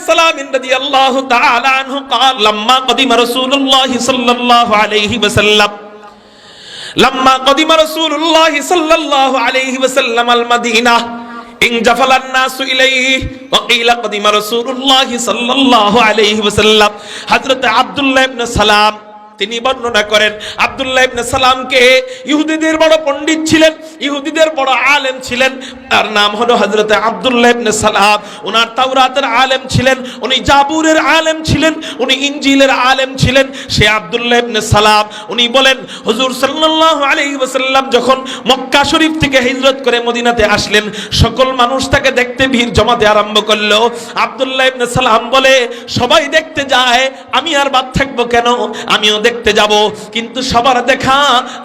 السلام رضي الله تعالى عنه قال لما قدم رسول الله صلى الله عليه وسلم لما قدم رسول الله صلى الله عليه وسلم المدينة انجفل الناس إليه وقيل قدم رسول الله صلى الله عليه وسلم حضرت عبد الله بن سلام তিনি বর্ণনা করেন, আব্দুল্লাহ ইবনে সালামকে ইহুদিদের বড় পণ্ডিত ছিলেন, ইহুদিদের বড় আলেম ছিলেন। তার নাম হলো হযরত আব্দুল্লাহ ইবনে সালাম। ওনার তাওরাতের আলেম ছিলেন, উনি জাবুরের আলেম ছিলেন, উনি ইনজিলের আলেম ছিলেন। সে আব্দুল্লাহ ইবনে সালাম, উনি বলেন, হুজুর সাল্লাল্লাহু আলাইহি ওয়াসাল্লাম যখন মক্কা শরীফ থেকে হিজরত করে মদিনাতে আসলেন, সকল মানুষ তাকে দেখতে ভিড় জমাতে আরম্ভ করল। আব্দুল্লাহ ইবনে সালাম বলে, সবাই দেখতে যায়, আমি আর বাদ থাকব কেন? আমিও দেখতে যাব, কিন্তু সবার দেখা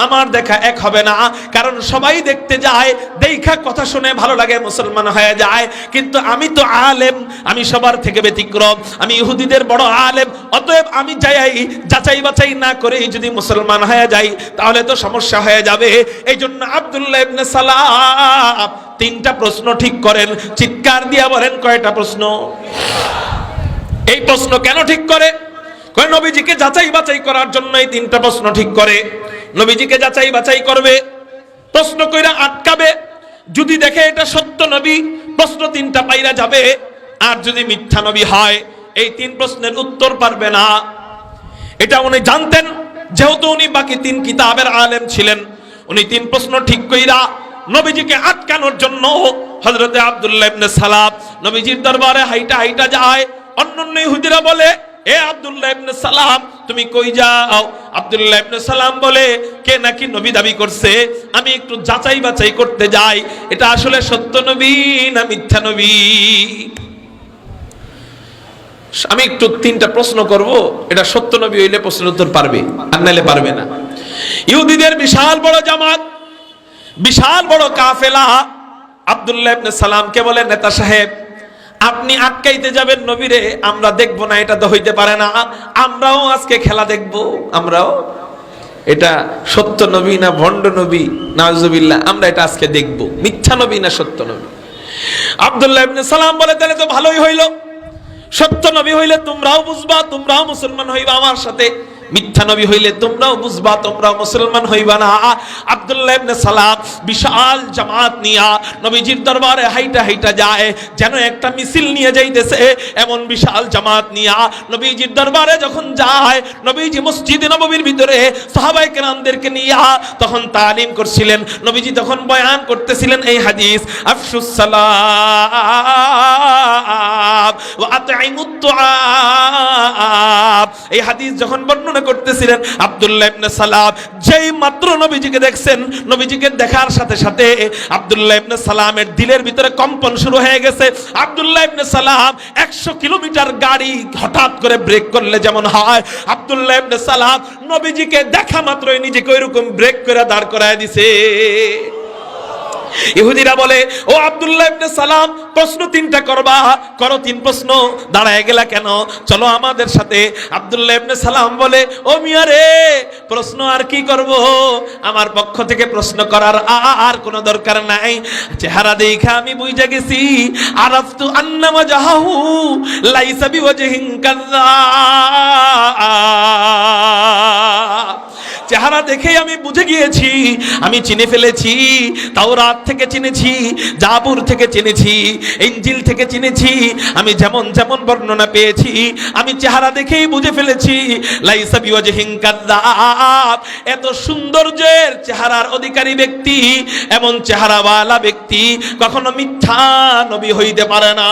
আমার দেখা এক হবে না। কারণ সবাই দেখতে যায়, দেখা কথা শুনে ভালো লাগে, মুসলমান হয়ে যায়। কিন্তু আমি তো আলেম, আমি সবার থেকে ব্যতিক্রম। আমি ইহুদিদের বড় আলেম, অতএব আমি যাই, যাচাই বাছাই না করে যদি মুসলমান হয়ে যাই, তাহলে তো সমস্যা হয়ে যাবে। এই জন্য আব্দুল্লাহ সালাম তিনটা প্রশ্ন ঠিক করেন। চিৎকার দিয়া বলেন কয়টা প্রশ্ন? এই প্রশ্ন কেন ঠিক করে? কয়, নবীজিকে যাচাই বাছাই করার জন্য এই তিনটা প্রশ্ন ঠিক করে। নবীজিকে যাচাই বাছাই করবে, প্রশ্ন কইরা আটকাবে। যদি দেখে এটা সত্য নবী, প্রশ্ন তিনটা পাইরা যাবে। আর যদি মিথ্যা নবী হয়, এই তিন প্রশ্নের উত্তর পারবে না। এটা উনি জানতেন, যেহেতু উনি বাকি তিন কিতাবের আলেম ছিলেন। উনি তিন প্রশ্ন ঠিক কইরা নবীজিকে আটকানোর জন্য হযরতে আব্দুল্লাহ ইবনে সালাম নবীজির দরবারে হাইটা হাইটা যায়। অন্যান্য ইহুদিরা বলে এ আব্দুল্লাহ ইবনে সালাম, তুমি কই যাও? আব্দুল্লাহ ইবনে সালাম বলে, কে নাকি নবী দাবি করছে? আমি একটু যাচাই বাছাই করতে যাই। এটা আসলে সত্য নবী না মিথ্যা নবী? আমি একটু তিনটা প্রশ্ন করব, এটা সত্য নবী হইলে প্রশ্নের উত্তর পারবে, আর নাইলে পারবে না। ইহুদিদের বিশাল বড় জামাত, বিশাল বড় কাফেলা, আব্দুল্লাহ ইবনে সালামকে বলে নেতা সাহেব আপনি আটকাইতে যাবেন নবীরে, আমরা দেখব না, এটা তো হইতে পারে না। আমরাও আজকে খেলা দেখব, আমরাও। এটা সত্য নবী না ভণ্ড নবী? নাজুবিল্লাহ আমরা এটা আজকে দেখব। মিথ্যা নবী না সত্য নবী? আবদুল্লাহ ইবনে সালাম বলে, তাহলে তো ভালোই হইল। সত্য নবী হইলে তোমরাও বুঝবা, তোমরাও মুসলমান হইবা আমার সাথে। মিথ্যা নবী হইলে তোমরাও বুঝবা, তোমরাও মুসলমান হইবা না। আব্দুল্লাহ ইবনে সালাম বিশাল জামাত নিয়া নবীজির দরবারে হাইটা হাইটা যায়, যেন একটা মিছিল নিয়ে যাইতেছে এমন বিশাল জামাত নিয়া। নবীজির দরবারে যখন যায়, নবীজি মসজিদে নববীর ভিতরে সাহাবায়ে কেরামদেরকে নিয়া তখন তালিম করছিলেন। নবীজি তখন বয়ান করতেছিলেন এই হাদিস, আফসুস সালাম ওয়া আতঈমুত এই হাদিস যখন বর্ণনা করতেছিলেন, আব্দুল্লাহ ইবনে সালাম। যেই মাত্র নবীজিকে দেখছেন, নবীজিকে দেখার সাথে সাথে আব্দুল্লাহ ইবনে সালামের দিলের ভিতরে কম্পন শুরু হয়ে গেছে। আব্দুল্লাহ ইবনে সালাম 100 কিলোমিটার গাড়ি হঠাৎ করে ব্রেক করলে যেমন হয়, আব্দুল্লাহ ইবনে সালাম নবীজিকে দেখা মাত্রই নিজেকে ওইরকম ব্রেক করে দাঁড় করায় দিছে। ইহুদিরা বলে, ও আব্দুল্লাহ ইবনে সালাম, প্রশ্ন তিনটা করবা। করো, তিন প্রশ্ন। দাঁড়ায় গেলা কেন? চলো আমাদের সাথে। আব্দুল্লাহ ইবনে সালাম বলে, ও মিয়া রে, প্রশ্ন আর কি করব? আমার পক্ষ থেকে প্রশ্ন করার আর কোনো দরকার নাই। চেহারা দেখা আমি বুঝে গেছি। আরাফতু আন্নামা জাহাহু লাইসা বিওয়াজহিন কাযযাব চেহারা দেখেই আমি বুঝে গিয়েছি, আমি চিনে ফেলেছি তাও রাত থেকে চিনেছি, জাবুর থেকে চিনেছি ইঞ্জিল থেকে চিনেছি, আমি যেমন যেমন বর্ণনা পেয়েছি, আমি চেহারা দেখেই বুঝে ফেলেছি এত সৌন্দর্যের চেহারার অধিকারী ব্যক্তি, এমন চেহারাওয়ালা ব্যক্তি কখনো মিথ্যা নবী হইতে পারে না।